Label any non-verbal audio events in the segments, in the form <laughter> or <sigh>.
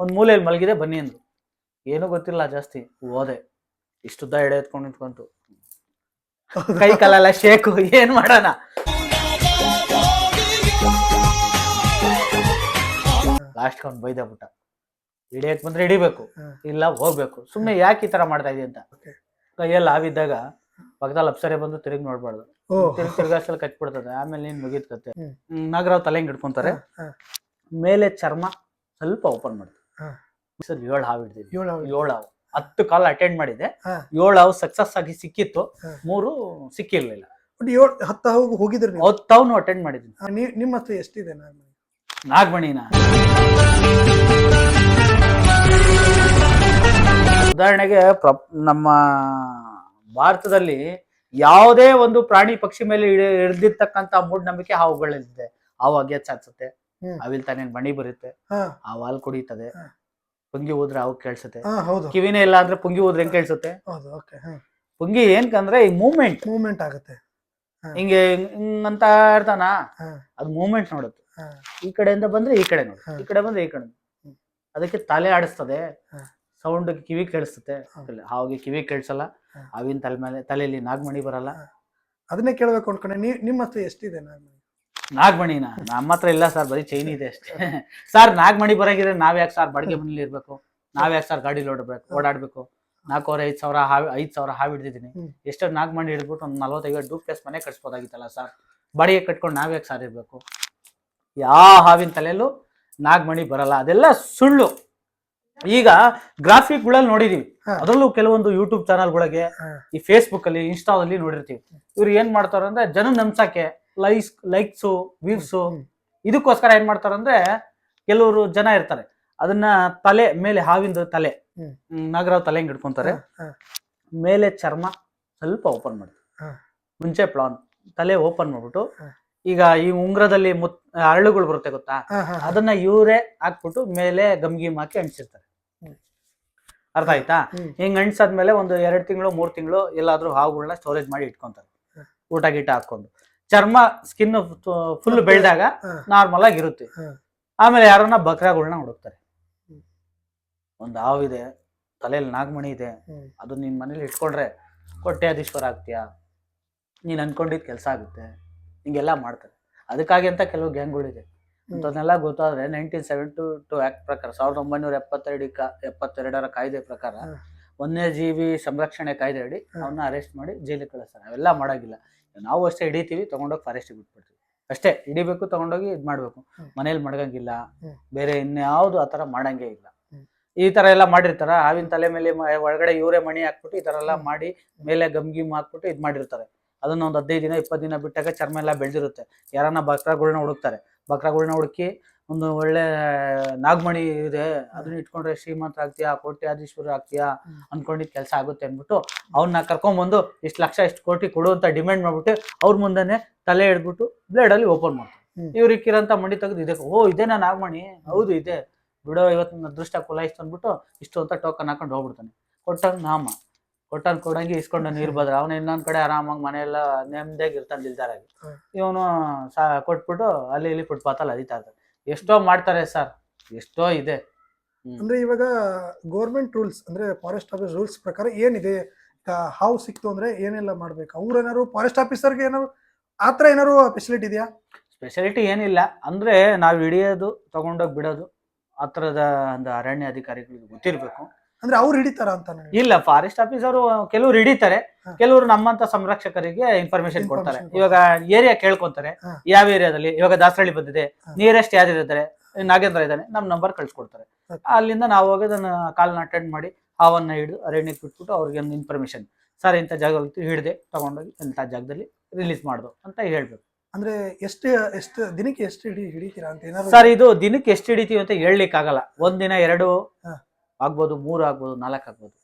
ಒಂದ್ ಮೂಲೆಯಲ್ಲಿ ಮಲಗಿದೆ ಬನ್ನಿ ಅಂದ್ರು. ಏನೂ ಗೊತ್ತಿಲ್ಲ ಜಾಸ್ತಿ ಹೋದೆ. ಇಷ್ಟುದ್ದ ಎಡೆ ಎತ್ಕೊಂಡು ನಿಂತ್ಕೊಂತು. ಕೈ ಕಾಲೆಲ್ಲ ಶೇಕು ಏನ್ ಮಾಡೋಣ? ಲಾಸ್ಟ್ ಅವ್ನು ಬೈದ ಬಿಟ್ಟ ಹಿಡಿಯಕ್ ಬಂದ್ರೆ ಹಿಡಿಬೇಕು ಇಲ್ಲ ಹೋಗ್ಬೇಕು. ಸುಮ್ಮನೆ ಯಾಕೆ ಈ ತರ ಮಾಡ್ತಾ ಇದೀಯ ಅಂತ. ಕೈಯಲ್ಲಿ ಹಾವಿದ್ದಾಗ ಪಕ್ಕದಲ್ಲಿ ಅಪ್ಸರೆ ಬಂದು ತಿರುಗಿ ನೋಡ್ಬಾರ್ದು. ತಿರುಗಿ ತಿರುಗಾಸಲ್ಲಿ ಕಚ್ಬಿಡ್ತದೆ. ಆಮೇಲೆ ನೀನ್ ಮುಗಿದ್ ಕತೆ. ಹ್ಮ್. ಹ್ಮ್, ನಾಗರಾವ್ ತಲೆ ಹಿಂಗ್ ಹಿಡ್ಕೊಂತಾರೆ. ಮೇಲೆ ಚರ್ಮ ಸ್ವಲ್ಪ ಓಪನ್ ಮಾಡ್ತೀವಿ ಹ. ಸರ್ ಏಳು ಹಾವು ಹಿಡ್ದಿದ್ವಿ. ಏಳು ಹಾವು. ಏಳು ಹಾವು. ಹತ್ತು ಕಾಲ್ ಅಟೆಂಡ್ ಮಾಡಿದೆ. ಏಳು ಹಾವು ಸಕ್ಸಸ್ ಆಗಿ ಸಿಕ್ಕಿತ್ತು. ಮೂರು ಸಿಕ್ಕಿರ್ಲಿಲ್ಲ. ಏಳು ಹತ್ತು ಹಾವು ಹೋಗಿದ್ರು ಹತ್ತವನು ಅಟೆಂಡ್ ಮಾಡಿದ್ದೀನಿ. ನೀ- ನಿಮ್ಮ ಹತ್ರ ಎಷ್ಟಿದೆ ನಾಗಮಣಿ? ನಾಗಮಣಿನ? ಉದಾಹರಣೆಗೆ ಪ್ರ- ನಮ್ಮ ಭಾರತದಲ್ಲಿ ಯಾವುದೇ ಒಂದು ಪ್ರಾಣಿ ಪಕ್ಷಿ ಮೇಲೆ ಹಿಡಿದಿರ್ತಕ್ಕಂಥ ಮೂಢನಂಬಿಕೆ ಹಾವುಗಳಲ್ಲಿದೆ. ಹಾವು ಅಗ್ಗೆ ಚಾಚುತ್ತೆ ಹ್ಮ್. ಅವಿಲ್ ತಾನೇ ಮಣಿ ಬರುತ್ತೆ. ಆ ವಾಲ್ ಕುಡಿತದೆ ಪುಂಗಿ ಹೋದ್ರೆ ಅವ್ ಕೇಳಿಸುತ್ತೆ. ಕಿವಿನೇ ಇಲ್ಲ ಅಂದ್ರೆ ಪುಂಗಿ ಹೋದ್ರೆ ಹೆಂಗ್ ಕೇಳಿಸುತ್ತೆ? ಹೌದು ಓಕೆ ಕಂದ್ರೆ ಪುಂಗಿ ಏನ್ಕಂದ್ರೆ ಈ ಮೂವ್ಮೆಂಟ್ ಮೂವ್ಮೆಂಟ್ ಆಗುತ್ತೆ. ಹಿಂಗೆ ಹಿಂಗ್- ಹಿಂಗಂತ ಇರ್ತಾನ ಅದು ಮೂವ್ಮೆಂಟ್ ನೋಡುತ್ತೆ. ಈ ಕಡೆಯಿಂದ ಬಂದ್ರೆ ಈ ಕಡೆ ನೋಡಿ. ಈ ಕಡೆ ಬಂದ್ರೆ ಈ ಕಡೆ ಅದಕ್ಕೆ ತಲೆ ಆಡಿಸ್ತದೆ. ಸೌಂಡ್ ಕಿವಿ ಕೇಳಿಸುತ್ತೆ. ಹಾಗೆ ಕಿವಿ ಕೇಳಿಸಲ್ಲ. ಅವಿನ ತಲೆ ಮೇಲೆ ತಲೆಯಲ್ಲಿ ನಾಗಮಣಿ ಬರಲ್ಲ. ಅದನ್ನೇ ಕೇಳ್ಬೇಕು ಅನ್ಕೊಂಡೆ. ನಿಮ್ಮ ಹತ್ರ ಎಷ್ಟಿದೆ ನಾಗಮಣಿ? ನಾಗಮಣಿನ? ನಮ್ಮ ಹತ್ರ ಇಲ್ಲ ಸರ್ ಬರೀ ಚೈನ್ ಇದೆ ಅಷ್ಟೇ. ಸರ್ ನಾಗಮಣಿ ಬರಂಗಿದ್ರೆ ನಾವ್ ಯಾಕೆ ಸರ್ ಬಾಡಿಗೆ ಮನೇಲಿ ಇರ್ಬೇಕು? ನಾವ್ ಯಾಕೆ ಸರ್ ಗಾಡಿ ಓಡಬೇಕು ಓಡಾಡ್ಬೇಕು? ನಾಲ್ಕೂವರೆ ಐದ್ ಸಾವಿರ ಹಾವಿ ಐದ್ ಸಾವಿರ ಹಾವು ಹಿಡ್ದಿದ್ದೀನಿ. ಎಷ್ಟೋ ನಾಗಮಣಿ ಹಿಡ್ಬಿಟ್ಟು ಒಂದು ನಲ್ವತ್ತೈವತ್ತು ಡೂಪ್ಲೆಸ್ ಮನೆ ಕಟ್ಸ್ಬೋದಾಗಿತ್ತಲ್ಲ ಸರ್? ಬಾಡಿಗೆ ಕಟ್ಕೊಂಡು ನಾವ್ ಯಾಕೆ ಸರ್ ಇರ್ಬೇಕು? ಯಾವ ಹಾವಿನ ತಲೆಯಲ್ಲೂ ನಾಗಮಣಿ ಬರಲ್ಲ. ಅದೆಲ್ಲ ಸುಳ್ಳು. ಈಗ ಗ್ರಾಫಿಕ್ಗಳಲ್ಲಿ ನೋಡಿದೀವಿ. ಹಾ. ಅದರಲ್ಲೂ ಕೆಲವೊಂದು ಯೂಟ್ಯೂಬ್ ಚಾನಲ್ಗಳಿಗೆ ಗಳಿಗೆ ಈ ಫೇಸ್ಬುಕ್ ಅಲ್ಲಿ ಇನ್ಸ್ಟಾದಲ್ಲಿ ನೋಡಿರ್ತೀವಿ. ಇವ್ರು ಏನ್ ಮಾಡ್ತಾರ ಅಂದ್ರೆ ಜನ ನಂಬ್ಸಕ್ಕೆ ಲೈಕ್ಸ್ ಲೈಕ್ಸು ಹ್ಮ್. ಇದಕ್ಕೋಸ್ಕರ ಏನ್ ಮಾಡ್ತಾರಂದ್ರೆ ಕೆಲವರು ಜನ ಇರ್ತಾರೆ. ಅದನ್ನ ತಲೆ ಮೇಲೆ ಹಾವಿಂದ ತಲೆ ನಾಗರಾವ್ ತಲೆ ಹಿಂಗ್ ಇಟ್ಕೊಂತಾರೆ. ಮೇಲೆ ಚರ್ಮ ಸ್ವಲ್ಪ ಓಪನ್ ಮಾಡ್ತಾರೆ. ಮುಂಚೆ ಪ್ಲಾನ್ ತಲೆ ಓಪನ್ ಮಾಡ್ಬಿಟ್ಟು ಈಗ ಈ ಉಂಗ್ರದಲ್ಲಿ ಮುತ್ ಹರಳುಗಳು ಬರುತ್ತೆ ಗೊತ್ತಾ. ಅದನ್ನ ಇವರೇ ಹಾಕ್ಬಿಟ್ಟು ಮೇಲೆ ಗಮ್ಗಿಮ್ ಹಾಕಿ ಅಂಟಿಸಿರ್ತಾರೆ. ಅರ್ಥ ಆಯ್ತಾ. ಹಿಂಗ್ ಅಂಟಿಸಾದ್ಮೇಲೆ ಒಂದು ಎರಡು ತಿಂಗಳು ಮೂರ್ ತಿಂಗಳು ಎಲ್ಲಾದ್ರೂ ಹಾವುಗಳನ್ನ ಸ್ಟೋರೇಜ್ ಮಾಡಿ ಇಟ್ಕೊಂತಾರೆ. ಊಟ ಗೀಟ ಹಾಕೊಂಡು ಚರ್ಮ ಸ್ಕಿನ್ ಫುಲ್ ಬೆಳೆದಾಗ ನಾರ್ಮಲ್ ಆಗಿ ಇರುತ್ತೆ. ಆಮೇಲೆ ಯಾರನ್ನ ಬಕ್ರಾಗಳನ್ನ ಹುಡುಕ್ತಾರೆ. ಒಂದ್ ಹಾವಿದೆ ತಲೆಯಲ್ಲಿ ನಾಗಮಣಿ ಇದೆ. ಅದು ನಿನ್ ಮನೇಲಿ ಇಟ್ಕೊಂಡ್ರೆ ಕೋಟ್ಯಾಧೀಶ್ವರ ಆಗ್ತೀಯಾ? ನೀನ್ ಅನ್ಕೊಂಡಿದ್ ಕೆಲಸ ಆಗುತ್ತೆ. ಹಿಂಗೆಲ್ಲ ಮಾಡ್ತಾರೆ. ಅದಕ್ಕಾಗಿ ಅಂತ ಕೆಲವು ಗ್ಯಾಂಗ್ಗಳಿದೆ. ಅಂತದನ್ನೆಲ್ಲ ಗೊತ್ತಾದ್ರೆ ನೈನ್ಟೀನ್ ಸೆವೆನ್ ಟು ಆಕ್ಟ್ ಪ್ರಕಾರ ಸಾವಿರದ ಒಂಬೈನೂರ ಎಪ್ಪತ್ತೆರಡು ಎಪ್ಪತ್ತೆರಡರ ಕಾಯ್ದೆ ಪ್ರಕಾರ. ವನ್ಯಜೀವಿ ಸಂರಕ್ಷಣೆ ಕಾಯ್ದೆ ಅಡಿ. ಅವನ್ನ ಅರೆಸ್ಟ್ ಮಾಡಿ ಜೈಲಿಗೆ ಕಳಿಸ್ತಾರೆ. ಅವೆಲ್ಲ ಮಾಡೋಗಿಲ್ಲ. ನಾವು ಅಷ್ಟೇ ಹಿಡಿತೀವಿ ತಗೊಂಡೋಗಿ ಫಾರೆಸ್ಟಿಗೆ ಬಿಟ್ಬಿಡ್ತೀವಿ. ಅಷ್ಟೇ ಹಿಡಿಬೇಕು ತಗೊಂಡೋಗಿ ಇದು ಮಾಡಬೇಕು. ಮನೇಲಿ ಮಡಗಂಗಿಲ್ಲ. ಬೇರೆ ಇನ್ಯಾವುದು ಆ ಥರ ಮಾಡಂಗೇ ಇಲ್ಲ. ಈ ತರ ಎಲ್ಲ ಮಾಡಿರ್ತಾರ. ಹಾವಿನ ತಲೆ ಮೇಲೆ ಒಳಗಡೆ ಇವರೇ ಮಣಿ ಹಾಕ್ಬಿಟ್ಟು ಈ ತರ ಎಲ್ಲ ಮಾಡಿ ಮೇಲೆ ಗಮ್ಗಿಮ್ ಹಾಕ್ಬಿಟ್ಟು ಇದು ಮಾಡಿರ್ತಾರೆ. ಅದನ್ನ ಒಂದು ಹದಿನೈದು ದಿನ ಇಪ್ಪತ್ತು ದಿನ ಬಿಟ್ಟಾಗ ಚರ್ಮ ಎಲ್ಲ ಬೆಳೆದಿರುತ್ತೆ. ಯಾರನ್ನ ಬಕ್ರಾಗಳ್ನ ಹುಡುಕ್ತಾರೆ. ಬಕ್ರಾಗಳ್ನ ಹುಡುಕಿ ಒಂದು ಒಳ್ಳೆ ನಾಗಮಣಿ ಇದೆ ಅದನ್ನ ಇಟ್ಕೊಂಡ್ರೆ ಶ್ರೀಮಂತ ಆಗ್ತೀಯಾ ಕೋಟ್ಯಾಧೀಶ್ವರ ಆಗ್ತೀಯಾ. ಅನ್ಕೊಂಡಿದ್ ಕೆಲಸ ಆಗುತ್ತೆ ಅಂದ್ಬಿಟ್ಟು ಅವ್ರನ್ನ ಕರ್ಕೊಂಡ್ಬಂದು ಇಷ್ಟು ಲಕ್ಷ ಇಷ್ಟು ಕೋಟಿ ಕೊಡು ಅಂತ ಡಿಮ್ಯಾಂಡ್ ಮಾಡ್ಬಿಟ್ಟು ಅವ್ರ ಮುಂದೆನೆ ತಲೆ ಹಿಡ್ಬಿಟ್ಟು ಬ್ಲೇಡ್ ಅಲ್ಲಿ ಓಪನ್ ಮಾಡ್ತಾರೆ. ಇವ್ರಿಗೆ ಕಿರಂತ ಮಂಡಿ ತೆಗೆದು ಇದೆ ಓ ಇದೇನಾ ನಾಗಮಣಿ ಹೌದು ಇದೆ. ಬಿಡೋ ಇವತ್ತು ಅದೃಷ್ಟ ಕುಲಾಯಿಸ್ತು ಅಂದ್ಬಿಟ್ಟು ಇಷ್ಟು ಅಂತ ಟೋಕನ್ ಹಾಕೊಂಡು ಹೋಗ್ಬಿಡ್ತಾನೆ. ಕೊಟ್ಟಾಗ ನಾಮ ಕೊಟ್ಟನ್ ಕೊಡಂಗೆ ಇಸ್ಕೊಂಡ ನೀರ್ ಬದ್ರ. ಅವನ ಇನ್ನೊಂದ್ ಕಡೆ ಆರಾಮಾಗಿ ಮನೆಯೆಲ್ಲ ನೆಮ್ಮದಿಯಾಗಿ ಇರ್ತಾನೆ ನಿಲ್ದಾರಾಗಿ ಇವನು ಸಾ ಕೊಟ್ಬಿಟ್ಟು ಅಲ್ಲಿ ಇಲ್ಲಿ ಫುಟ್ಪಾತಲ್ಲಿ ಅದಿತಾ ಇರ್ತಾರೆ ಎಷ್ಟೋ ಮಾಡ್ತಾರೆ ಸರ್ ಎಷ್ಟೋ ಇದೆ. ಅಂದ್ರೆ ಇವಾಗ ಗೌರ್ಮೆಂಟ್ ರೂಲ್ಸ್ ಅಂದ್ರೆ ಫಾರೆಸ್ಟ್ ಆಫೀಸ್ ರೂಲ್ಸ್ ಪ್ರಕಾರ ಏನಿದೆ? ಹಾವು ಸಿಕ್ತು ಅಂದ್ರೆ ಏನೆಲ್ಲ ಮಾಡ್ಬೇಕು? ಅವ್ರು ಏನಾದ್ರು ಫಾರೆಸ್ಟ್ ಆಫೀಸರ್ಗೆ ಏನಾದ್ರು ಆತರ ಏನಾದ್ರು ಫೆಸಿಲಿಟಿ ಇದೆಯಾ? ಸ್ಪೆಷಾಲಿಟಿ ಏನಿಲ್ಲ. ಅಂದ್ರೆ ನಾವು ಹಿಡಿಯೋದು ತಗೊಂಡೋಗಿ ಬಿಡೋದು ಆ ಥರದ ಒಂದು ಅರಣ್ಯ ಅಧಿಕಾರಿಗಳಿಗೆ ಗೊತ್ತಿರ್ಬೇಕು. ಅಂದ್ರೆ ಅವ್ರು ಹಿಡಿತಾರ ಅಂತ ಇಲ್ಲ ಫಾರೆಸ್ಟ್ ಆಫೀಸರು ಕೆಲವ್ರು ಹಿಡಿತಾರೆ. ಕೆಲವರು ನಮ್ಮಂತ ಸಂರಕ್ಷಕರಿಗೆ ಇನ್ಫಾರ್ಮೇಶನ್ ಕೊಡ್ತಾರೆ ಇವಾಗ ಏರಿಯಾ ಕೇಳ್ಕೊಂತಾರೆ. ಯಾವ ಏರಿಯಾದಲ್ಲಿ ಇವಾಗ ದಾಸರಳ್ಳಿ ಬಂದಿದೆ. ನಿಯರೆಸ್ಟ್ ಯಾರು ಇರ್ತಾರೆ ನಾಗೇಂದ್ರ ಇದ್ದಾನೆ ನಮ್ ನಂಬರ್ ಕಳ್ಸಿಕೊಡ್ತಾರೆ. ಅಲ್ಲಿಂದ ನಾವು ಹೋಗಿ ಅದನ್ನ ಕಾಲ್ನ ಅಟೆಂಡ್ ಮಾಡಿ ಹಾವನ್ನ ಹಿಡಿದು ಅರಣ್ಯಕ್ಕೆ ಬಿಟ್ಬಿಟ್ಟು ಅವ್ರಿಗೆ ಒಂದು ಇನ್ಫಾರ್ಮೇಶನ್ ಸರ್ ಇಂಥ ಜಾಗದಲ್ಲಿ ಹಿಡಿದೆ ತಗೊಂಡೋಗಿ ಇಂಥ ಜಾಗದಲ್ಲಿ ರಿಲೀಸ್ ಮಾಡ್ದು ಅಂತ ಹೇಳ್ಬೇಕು ಅಂದ್ರೆ ಎಷ್ಟು ಎಷ್ಟು ದಿನಕ್ಕೆ ಎಷ್ಟು ಹಿಡಿ ಹಿಡಿತೀರಾ ಅಂತ ಸರ್ ಇದು ದಿನಕ್ಕೆ ಎಷ್ಟು ಹಿಡಿತೀವಿ ಅಂತ ಹೇಳಲಿಕ್ಕಾಗಲ್ಲ ಒಂದಿನ ಎರಡು. ಆಗ್ಬೋದು ಮೂರು ಆಗ್ಬೋದು ನಾಲ್ಕು ಆಗ್ಬೋದು.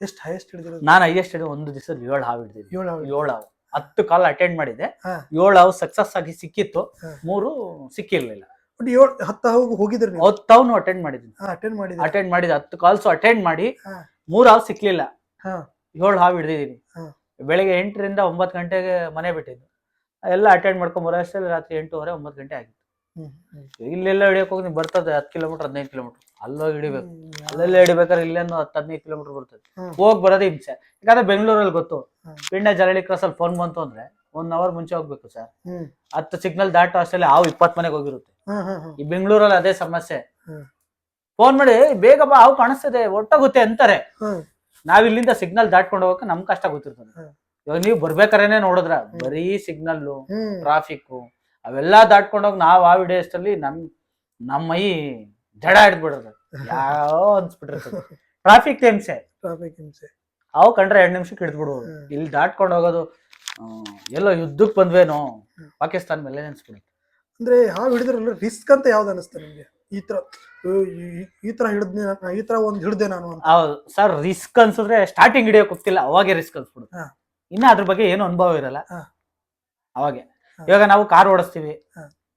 ಎಷ್ಟು ಹೈಯೆಸ್ಟ್ ಹಿಡಿದಿರೋದು? ನಾನು ಹೈಯೆಸ್ಟ್ ಹಿಡಿದು ಒಂದು ದಿವಸ ಏಳು ಹಾವು ಹಿಡಿದಿದ್ದೆ ಏಳು ಹಾವು. ಏಳು ಹಾವು. ಹತ್ತು ಕಾಲ್ ಅಟೆಂಡ್ ಮಾಡಿದೆ. ಹಾ. ಏಳು ಹಾವು ಸಕ್ಸಸ್ ಆಗಿ ಸಿಕ್ಕಿತ್ತು. ಹಾ. ಮೂರು ಸಿಕ್ಕಿರ್ಲಿಲ್ಲ. ಬಟ್ ಏಳು ಹತ್ತು ಹಾವು ಹೋಗಿದ್ರಿ ನೀವು? ಹತ್ತವನು ಅಟೆಂಡ್ ಮಾಡಿದ್ದೀನಿ. ಅಟೆಂಡ್ ಮಾಡಿದ್ರಿ. ಅಟೆಂಡ್ ಮಾಡಿದ. ಹತ್ತು ಕಾಲ್ಸ್ ಅಟೆಂಡ್ ಮಾಡಿ ಹಾ. ಮೂರು ಹಾವು ಸಿಕ್ಲಿಲ್ಲ. ಹಾ. ಏಳು ಹಾವು ಹಿಡಿದಿದ್ದೀನಿ. ಹಾ. ಬೆಳಿಗ್ಗೆ ಎಂಟರಿಂದ ಒಂಬತ್ತು ಗಂಟೆಗೆ ಮನೆ ಬಿಟ್ಟಿದ್ದು. ಎಲ್ಲ ಅಟೆಂಡ್ ಮಾಡ್ಕೊಂಡ್ ಬರೋ ಅಷ್ಟರಲ್ಲಿ ರಾತ್ರಿ ಎಂಟೂವರೆ ಒಂಬತ್ತು ಗಂಟೆ ಆಗಿತ್ತು. ಇಲ್ಲೆಲ್ಲ ಹಿಡಿಯಕ್ ಹೋಗಿ ನೀವು ಬರ್ತದೆ ಹತ್ತು ಕಿಲೋಮೀಟರ್ ಹದಿನೈದು ಕಿಲೋಮೀಟರ್. ಅಲ್ಲೋಗಿ ಹಿಡಿಬೇಕು. ಅಲ್ಲೆಲ್ಲ ಹಿಡಿಬೇಕಾದ್ರೆ ಇಲ್ಲೇನು ಹತ್ತು ಹದಿನೈದು ಕಿಲೋಮೀಟರ್ ಬರ್ತದೆ. ಹೋಗಿ ಬರೋದೇ ಹಿಂಸೆ. ಯಾಕಂದ್ರೆ ಬೆಂಗಳೂರಲ್ಲಿ ಗೊತ್ತು. ಪಿಂಡ ಜರಳಿ ಕ್ರಾಸ್ ಅಲ್ಲಿ ಫೋನ್ ಬಂತು ಅಂದ್ರೆ ಒನ್ ಅವರ್ ಮುಂಚೆ ಹೋಗ್ಬೇಕು ಸರ್. ಹತ್ತು ಸಿಗ್ನಲ್ ದಾಟೋ ಅಷ್ಟರಲ್ಲಿ ಹಾವು ಇಪ್ಪತ್ ಮನೆಗೆ ಹೋಗಿರುತ್ತೆ. ಈ ಬೆಂಗಳೂರಲ್ಲಿ ಅದೇ ಸಮಸ್ಯೆ. ಫೋನ್ ಮಾಡಿ "ಏ, ಬೇಗ ಬಾ ಹಾವು ಕಾಣಿಸ್ತದೆ ಒಟ್ಟಾಗುತ್ತೆ ಅಂತಾರೆ. ನಾವ್ ಇಲ್ಲಿಂದ ಸಿಗ್ನಲ್ ದಾಟ್ಕೊಂಡು ಹೋಗಕ್ಕೆ ನಮ್ ಕಷ್ಟ ಗೊತ್ತಿರ್ತದೆ. ಇವಾಗ ನೀವು ಬರ್ಬೇಕಾರೇನೆ ನೋಡಿದ್ರ? ಬರೀ ಸಿಗ್ನಲ್. ಟ್ರಾಫಿಕ್ ಅವೆಲ್ಲಾ ದಾಟ್ಕೊಂಡೋಗಿ ನಾವು ಆ ವಿಡಿಯೋಸ್ಟಲ್ಲಿ ನಮ್ ನಮ್ಮ ಮೈ ಜಡ ಬಿಡೋದು ಯಾವ ಅನ್ಸ್ಬಿಟ್ಟಿರ್ತದೆ ಟ್ರಾಫಿಕ್ ಹಿಂಸೆ. ಟ್ರಾಫಿಕ್ ಹಿಂಸೆ. ಅವು ಕಂಡ್ರೆ ಎರಡು ನಿಮಿಷಕ್ಕೆ ಹಿಡಿದ್ಬಿಡ್ಬೋದು. ಇಲ್ಲಿ ದಾಟ್ಕೊಂಡು ಹೋಗೋದು ಆ, ಎಲ್ಲೋ ಯುದ್ಧಕ್ಕೆ ಬಂದ್ವೇನೋ. ಪಾಕಿಸ್ತಾನ ಮೇಲೆ ನೆನ್ಸ್ಬಿಡುತ್ತೆ ಅಂದ್ರೆ ಹಾವು ಹಿಡಿದ್ರಲ್ಲ ರಿಸ್ಕ್ ಅಂತ ಯಾವ್ದು ಅನಿಸ್ತಾರೆ ನಿಮಗೆ? ಈ ತರ ಈ- ತರ ಹಿಡಿದ್ನೆ ಈ ತರ ಒಂದು ಹಿಡ್ದೆ ನಾನು ಹೌದು. ಸರ್ ರಿಸ್ಕ್ ಅನ್ಸಿದ್ರೆ ಸ್ಟಾರ್ಟಿಂಗ್ ಹಿಡಿಯೋಕೆ ಹೋಗ್ತಿಲ್ಲ ಅವಾಗೆ ರಿಸ್ಕ್ ಅನ್ಸ್ಬಿಡುತ್ತೆ. ಇನ್ನ ಅದ್ರ ಬಗ್ಗೆ ಏನು ಅನುಭವ ಇರಲ್ಲ. ಅವಾಗೆ. ಇವಾಗ ನಾವು ಕಾರ್ ಓಡಿಸ್ತೀವಿ.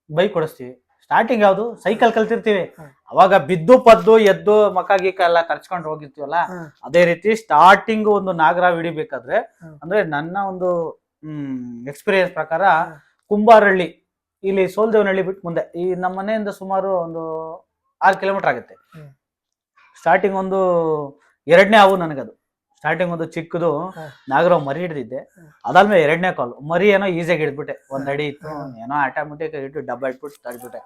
ಬೈಕ್ ಓಡಿಸ್ತೀವಿ. ಸ್ಟಾರ್ಟಿಂಗ್ ಯಾವ್ದು? ಸೈಕಲ್ ಕಲ್ತಿರ್ತೀವಿ. ಅವಾಗ ಬಿದ್ದು ಪದ್ದು ಎದ್ದು ಮಕ್ಕ ಗೀಕ ಎಲ್ಲ ಕರ್ಚ್ಕೊಂಡು ಹೋಗಿರ್ತೀವಲ್ಲ ಅದೇ ರೀತಿ ಸ್ಟಾರ್ಟಿಂಗ್ ಒಂದು ನಾಗರ ಹಿಡಿಬೇಕಾದ್ರೆ ಅಂದ್ರೆ ನನ್ನ ಒಂದು ಹ್ಮ್ ಎಕ್ಸ್ಪೀರಿಯನ್ಸ್ ಪ್ರಕಾರ. ಕುಂಬಾರಳ್ಳಿ ಇಲ್ಲಿ ಸೋಲ್ದೇವನಹಳ್ಳಿ ಬಿಟ್ಟು ಮುಂದೆ ಈ ನಮ್ಮ ಮನೆಯಿಂದ ಸುಮಾರು ಒಂದು ಆರು ಕಿಲೋಮೀಟರ್ ಆಗುತ್ತೆ. ಸ್ಟಾರ್ಟಿಂಗ್ ಒಂದು ಎರಡನೇ ಹಾವು ನನಗದು. ಸ್ಟಾರ್ಟಿಂಗ್ ಒಂದು ಚಿಕ್ಕದು. ನಾಗರಾವ್ ಮರಿ ಹಿಡಿದಿದ್ದೆ. ಅದಾದ್ಮೇಲೆ ಎರಡನೇ ಕಾಲ್ ಮರಿ ಏನೋ ಈಸಿಯಾಗಿ ಹಿಡಿದ್ಬಿಟ್ಟೆ. ಒಂದ್ ಅಡಿ ಇತ್ತು ಏನೋ ಆಟೋಮೆಟಿಕ್ ಇಟ್ಟು ಡಬ್ಬ ಇಟ್ಬಿಟ್ಟು ತಡ್ಬಿಟ್ಟೆ.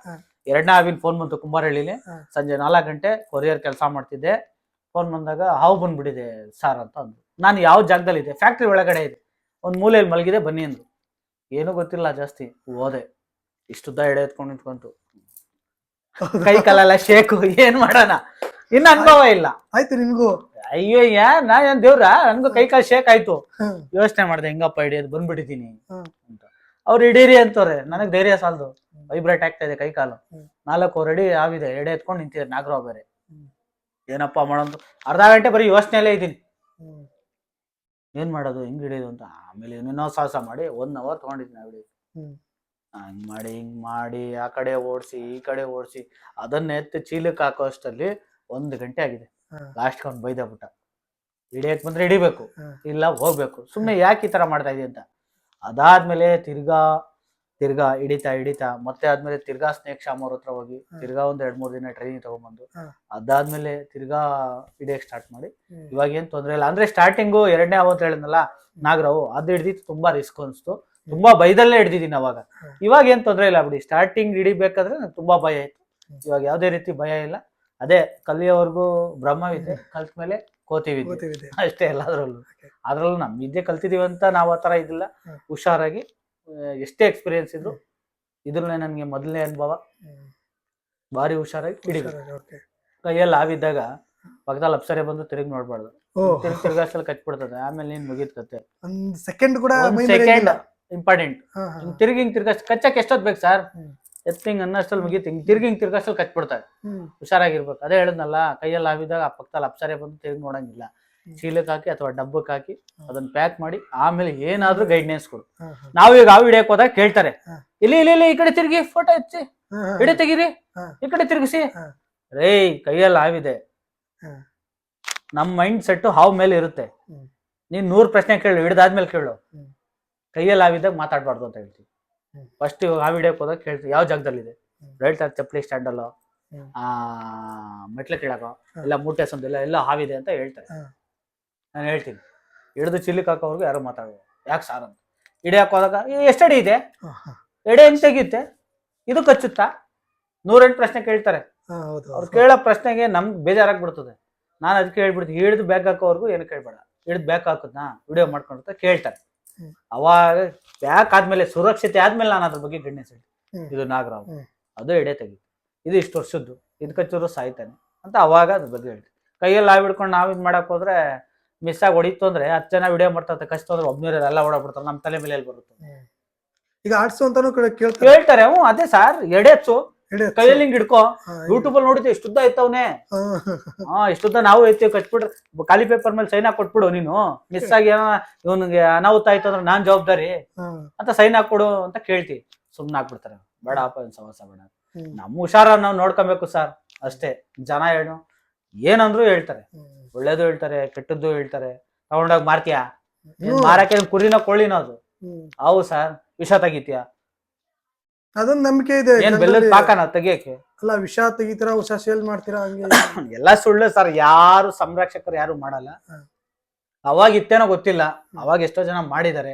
ಎರಡನೇ ಹಾವಿನ ಫೋನ್ ಬಂತು ಕುಂಬಾರಹಳ್ಳಿಲಿ. ಸಂಜೆ ನಾಲ್ಕು ಗಂಟೆ ಕೊರಿಯರ್ ಕೆಲಸ ಮಾಡ್ತಿದ್ದೆ. ಫೋನ್ ಬಂದಾಗ ಹಾವು ಬಂದ್ಬಿಟ್ಟಿದೆ ಸಾರ್ ಅಂತ ಅಂದ್ರು. ನಾನು ಯಾವ ಜಾಗದಲ್ಲಿ ಇದ್ದೆ? ಫ್ಯಾಕ್ಟ್ರಿ ಒಳಗಡೆ ಇದೆ. ಒಂದ್ ಮೂಲೆಯಲ್ಲಿ ಮಲಗಿದೆ ಬನ್ನಿ ಅಂದ್ರು. ಏನೂ ಗೊತ್ತಿಲ್ಲ ಜಾಸ್ತಿ ಹೋದೆ ಇಷ್ಟುದ್ದ ಎಡೆ ಎತ್ಕೊಂಡು ನಿಂತ್ಕೊಂತು. ಕೈ ಕಾಲೆಲ್ಲ ಶೇಕು ಏನ್ ಮಾಡೋಣ? ಇನ್ನ ಅನುಭವ ಇಲ್ಲ. ಆಯ್ತು ನಿನ್ಗೂ ಅಯ್ಯೋ ಯಾ ನಾ ಏನ್ ದೇವ್ರ? ನನ್ಗೂ ಕೈ ಕಾಲು ಶೇಕ್ ಆಯ್ತು. ಯೋಚನೆ ಮಾಡ್ದೆ ಹೆಂಗಪ್ಪ ಹಿಡಿಯೋದು ಬಂದ್ಬಿಟ್ಟಿದೀನಿ. ಅಂತ. ಅವ್ರು ಹಿಡೀರಿ ಅಂತವ್ರೆ. ನನಗ್ ಧೈರ್ಯ ಸಾಲದು. ವೈಬ್ರೇಟ್ ಆಗ್ತಾ ಇದೆ ಕೈ ಕಾಲು. ನಾಲ್ಕು ರೆಡಿ ಆಗಿದೆ. ಎಡೆ ಎತ್ಕೊಂಡು ನಿಂತಿದೆ ನಾಗರಾವ್ ಬೇರೆ. ಏನಪ್ಪ ಮಾಡೋದು? ಅರ್ಧ ಗಂಟೆ ಬರೀ ಯೋಚನೆಯಲ್ಲೇ ಇದ್ದೀನಿ. ಇದೀನಿ ಏನ್ ಮಾಡೋದು? ಹೆಂಗ್ ಹಿಡಿಯೋದು ಅಂತ. ಆಮೇಲೆ ಏನೇನೋ ಸಾಹಸ ಮಾಡಿ ಒನ್ ಅವರ್ ತಗೊಂಡಿದ್ದೀನಿ ಹ್ಮ್. ಹಂಗ್ ಮಾಡಿ ಹಿಂಗ್ ಮಾಡಿ ಆ ಕಡೆ ಓಡಿಸಿ ಈ ಕಡೆ ಓಡಿಸಿ ಅದನ್ನ ಎತ್ತಿ ಚೀಲಕ್ಕೆ ಹಾಕೋ ಅಷ್ಟರಲ್ಲಿ ಒಂದು ಗಂಟೆ ಆಗಿದೆ. ಲಾಸ್ಟ್ ಅವ್ನು ಬೈದ ಬಿಟ್ಟ ಹಿಡಿಯಕ್ ಬಂದ್ರೆ ಹಿಡಿಬೇಕು ಇಲ್ಲ ಹೋಗ್ಬೇಕು. ಸುಮ್ಮನೆ ಯಾಕೆ ಈ ತರ ಮಾಡ್ತಾ ಇದೀಯ ಅಂತ. ಅದಾದ್ಮೇಲೆ ತಿರ್ಗಾ ತಿರ್ಗಾ ಹಿಡಿತಾ ಹಿಡಿತಾ ಮತ್ತೆ ಆದ್ಮೇಲೆ ತಿರ್ಗಾ ಸ್ನೇಕ್ ಶಾಮ್ ಅವ್ರ ಹತ್ರ ಹೋಗಿ. ತಿರ್ಗಾ ಒಂದ್ ಎರಡ್ ಮೂರ್ ದಿನ ಟ್ರೈನಿಂಗ್ ತಗೊಂಡ್ಬಂದು. ಅದಾದ್ಮೇಲೆ ತಿರ್ಗಾ ಹಿಡಿಯಕ್ ಸ್ಟಾರ್ಟ್ ಮಾಡಿ. ಇವಾಗ ಏನ್ ತೊಂದ್ರೆ ಇಲ್ಲ. ಅಂದ್ರೆ ಸ್ಟಾರ್ಟಿಂಗು ಎರಡನೇ ಅವ ಅಂತ ಹೇಳಿದ್ನಲ್ಲ ನಾಗರಾವು ಅದು ಹಿಡ್ದಿತ್ತು ತುಂಬಾ ರಿಸ್ಕ್ ಅನ್ಸ್ತು. ತುಂಬಾ ಭಯದಲ್ಲೇ ಹಿಡ್ದಿದ್ದೀನಿ ಅವಾಗ. ಇವಾಗ ಇವಾಗ ಏನ್ ತೊಂದ್ರೆ ಇಲ್ಲ ಬಿಡಿ. ಸ್ಟಾರ್ಟಿಂಗ್ ಹಿಡಿಬೇಕಾದ್ರೆ ನಂಗೆ ತುಂಬಾ ಭಯ ಇತ್ತು ಇವಾಗ ಯಾವ್ದೇ ರೀತಿ ಭಯ ಇಲ್ಲ. ಅದೇ ಕಲಿಯೋವರೆಗೂ ಬ್ರಹ್ಮವಿದ್ಯೆ ಕಲ್ತ ಮೇಲೆ ಕೋತಿವಿದೆ ಅಷ್ಟೇ ಎಲ್ಲ ಅದ್ರಲ್ಲೂ ಅದ್ರಲ್ಲೂ ನಮ್ ವಿದ್ಯೆ ಕಲ್ತಿದೀವಿ ಅಂತ ನಾವ್ ಆ ತರ ಇದಿಲ್ಲ ಹುಷಾರಾಗಿ ಎಷ್ಟೇ ಎಕ್ಸ್ಪೀರಿಯನ್ಸ್ ಇದ್ರು ಇದ್ರಲ್ಲೇ ನನ್ಗೆ ಮೊದಲನೇ ಅನುಭವ. ಭಾರಿ ಹುಷಾರಾಗಿ ಹಿಡಿಬೇಕು. ಕೈಯಲ್ಲಿ ಆವಿದ್ದಾಗ ಪಕ್ಕದಲ್ಲಿ ಅಪ್ಸರೆ ಬಂದು ತಿರುಗಿ ನೋಡ್ಬಾರ್ದು. ತಿರುಗಿ ತಿರುಗಾಸಲ್ಲಿ ಕಚ್ಬಿಡ್ತದೆ. ಆಮೇಲೆ ನೀನ್ ಮುಗೀತ್ ಕತೆ. ಸೆಕೆಂಡ್ ಕೂಡ ಇಂಪಾರ್ಟೆಂಟ್. ತಿರುಗಿ ಹಿಂಗ್ ತಿರ್ಗಾಸ್ ಕಚ್ಚಕ್ ಎಷ್ಟೊತ್ ಬೇಕು ಸರ್. ಎತ್ತಿಂಗ್ ಅನ್ನಷ್ಟಲ್ಲಿ ಮುಗಿತು. ಹಿಂಗ್ ತಿರ್ಗಿ ಹಿಂಗ್ ತಿರ್ಗಾಸಲ್ಲಿ ಕಚ್ಬಿಡ್ತಾರೆ. ಹುಷಾರಾಗಿರ್ಬೇಕು. ಅದೇ ಹೇಳಿದ್ನಲ್ಲ ಕೈಯಲ್ಲಿ ಆವಿದಾಗ ಆ ಪಕ್ಕದಲ್ಲಿ ಅಪ್ಸಾರೆ ಬಂದು ತಿರುಗಿ ನೋಡಂಗಿಲ್ಲ. ಚೀಲಕ್ಕೆ ಹಾಕಿ ಅಥವಾ ಡಬ್ಬಕ್ಕೆ ಹಾಕಿ ಅದನ್ನ ಪ್ಯಾಕ್ ಮಾಡಿ ಆಮೇಲೆ ಏನಾದ್ರೂ ಗೈಡ್ನೆನ್ಸ್ ಕೊಡು. ನಾವು ಈಗ ಹಾವು ಹಿಡಿಯಕ್ ಹೋದಾಗ ಕೇಳ್ತಾರೆ. ಇಲ್ಲಿ ಇಲ್ಲಿ ಇಲ್ಲಿ ಈ ಕಡೆ ತಿರ್ಗಿ ಫೋಟೋ ಹಚ್ಚಿ. ಹಿಡಿ ತೆಗೀರಿ. ಈ ಕಡೆ ತಿರುಗಿಸಿ. ರೇ ಕೈಯಲ್ಲಿ ಆವಿದೆ ಹಾ. ನಮ್ ಮೈಂಡ್ ಸೆಟ್ ಹಾವ್ ಮೇಲೆ ಇರುತ್ತೆ. ನೀನ್ ನೂರ್ ಪ್ರಶ್ನೆ ಕೇಳು ಹಿಡ್ದಾದ್ಮೇಲೆ ಕೇಳು. ಕೈಯಲ್ಲಿ ಆವಿದಾಗ ಮಾತಾಡ್ಬಾರ್ದು ಅಂತ ಹೇಳ್ತೀವಿ. ಫಸ್ಟ್ ಇವಾಗ ಆ ಹೋದಾಗ ಕೇಳ್ತೀವಿ ಯಾವ ಜಾಗದಲ್ಲಿದೆ? ರೈಟ್ ಹೇಳ್ತಾರೆ ಚಪ್ಪಲಿ ಸ್ಟ್ಯಾಂಡ್ ಅಲ್ಲೋ? ಆ ಮೆಟ್ಲ ಕೆಳಗೋ ಎಲ್ಲ ಇಲ್ಲ ಮೂಟೆ ಸಂದಿಲ್ಲ ಎಲ್ಲ ಹಾವಿದೆ ಅಂತ ಹೇಳ್ತಾರೆ. ನಾನು ಹೇಳ್ತೀನಿ ಹಿಡಿದು ಚಿಲ್ಲಿಕ್ ಹಾಕೋರ್ಗು ಯಾರು ಮಾತಾಡೋದು ಯಾಕೆ ಸಾರ್ ಅಂತ? ಹಿಡಿಯಕ್ ಹೋದಾಗ ಎಷ್ಟಡಿ ಇದೆ. ಎಡೆ ಹೆಂಗ್ ತೆಗಿಯುತ್ತೆ? ಇದು ಕಚ್ಚುತ್ತಾ? ನೂರೆಂಟು ಪ್ರಶ್ನೆ ಕೇಳ್ತಾರೆ. ಅವ್ರು ಕೇಳೋ ಪ್ರಶ್ನೆಗೆ ನಮ್ಗೆ ಬೇಜಾರಾಗ್ಬಿಡ್ತದೆ. ನಾನು ಅದಕ್ಕೆ ಹೇಳ್ಬಿಡ್ತೀನಿ ಹಿಡಿದು ಬ್ಯಾಗ್ ಹಾಕೋವರೆಗೂ ಏನು ಕೇಳ್ಬೇಡ. ಹಿಡಿದು ಬ್ಯಾಗ್ ಹಾಕುದ್ನಾ? ವಿಡಿಯೋ ಮಾಡ್ಕೊಂಡು ಕೇಳ್ತಾರೆ. ಅವಾಗ ಬ್ಯಾಕ್ ಆದ್ಮೇಲೆ ಸುರಕ್ಷತೆ ಆದ್ಮೇಲೆ ನಾನು ಅದ್ರ ಬಗ್ಗೆ ಗಣ್ಯ ಹೇಳಿ ಇದು ನಾಗರಾವ್. ಅದು ಎಡೆ ತೆಗಿ ಇದು ಇಷ್ಟು ವರ್ಷದ್ದು. ಇದು ಕಚ್ಚೂರು ಸಾಯ್ತಾನೆ ಅಂತ ಅವಾಗ ಅದ್ರ ಬಗ್ಗೆ ಹೇಳ್ತೀನಿ ಕೈಯಲ್ಲಿ ಆ ಹಿಡ್ಕೊಂಡು ನಾವ್ ಇದ್ ಮಾಡಕ್ ಹೋದ್ರೆ ಮಿಸ್ ಆಗಿ ಹೊಡಿತು ಅಂದ್ರೆ ಹತ್ತು ಜನ ವಿಡಿಯೋ ಮಾಡ್ತಾರೆ ಕಷ್ಟ ಅಂದ್ರೆ ಒಬ್ಬನೇ ಎಲ್ಲ ಓಡಾಡ್ಬಿಡ್ತಾರೆ. ನಮ್ಮ ತಲೆ ಮೇಲೆ ಬರುತ್ತೆ ಈಗ ಆಡ್ಸು ಅಂತಾನು ಕೇಳ್ತಾರೆ. ಹೇಳ್ತಾರೆ ಹ್ಞೂ ಅದೇ ಸರ್ ಎಡೆ ಹಚ್ಚು. ಕೈಯಲ್ಲಿ ಹಿಂಗ್ ಹಿಡ್ಕೋ. ಯೂಟ್ಯೂಬ್ ಅಲ್ಲಿ ನೋಡಿದ್ವಿ ಇಷ್ಟುದ್ದ ಐತವನೆ ಹಾ, ಇಷ್ಟುದ್ದ ನಾವು ಐತಿ ಕಚ್ಬಿಟ್ರೆ ಖಾಲಿ ಪೇಪರ್ ಮೇಲೆ ಸೈನ್ ಹಾಕಿ ಕೊಟ್ಬಿಡು ನೀನು. ಮಿಸ್ ಆಗಿ ಏನೋ ಇವನಿಗೆ ಅನಾಹುತ ಆಯ್ತು ಅಂದ್ರೆ ನಾನ್ ಜವಾಬ್ದಾರಿ. ಅಂತ ಸೈನ್ ಹಾಕೊಡು ಅಂತ ಕೇಳ್ತಿ. ಸುಮ್ನೆ ಹಾಕ್ಬಿಡ್ತಾರೆ. ಬೇಡ ಅಪ್ಪ ಏನ್ ಸಮಸ್ಯೆ ಬೇಡ. ನಮ್ಮ ಹುಷಾರ ನಾವು ನೋಡ್ಕೊಬೇಕು ಸರ್ ಅಷ್ಟೇ. ಜನ ಏನು ಏನಂದ್ರು ಹೇಳ್ತಾರೆ. ಒಳ್ಳೇದು ಹೇಳ್ತಾರೆ ಕೆಟ್ಟದ್ದು ಹೇಳ್ತಾರೆ. ತಗೊಂಡೋಗಿ ಮಾರ್ತೀಯಾ. ಮಾರಕ್ಕೆ ಕುರಿನ ಕೊಳ್ಳಿನ ಅದು. ಹೌದು ಸರ್ ವಿಷ ತೆಗಿತೀಯಾ? ಅದೊಂದ್ ನಂಬಿಕೆ ಇದೆ ಏನ್ ಬೆಲ್ಲದ ಪಾಕನ ತೆಗಿಯಕ್ಕೆ? ಅಲ್ಲ ವಿಷ ತೆಗಿತೀರಾ ಹೊಸ ಸೇಲ್ ಮಾಡ್ತೀರಾ ಹಂಗೆ? <clears throat> ಎಲ್ಲ ಸುಳ್ಳು ಸರ್ ಯಾರು ಸಂರಕ್ಷಕರು ಯಾರು ಮಾಡಲ್ಲ. ಅವಾಗ ಇತ್ತೇನೋ ಗೊತ್ತಿಲ್ಲ ಅವಾಗ ಎಷ್ಟೋ ಜನ ಮಾಡಿದ್ದಾರೆ.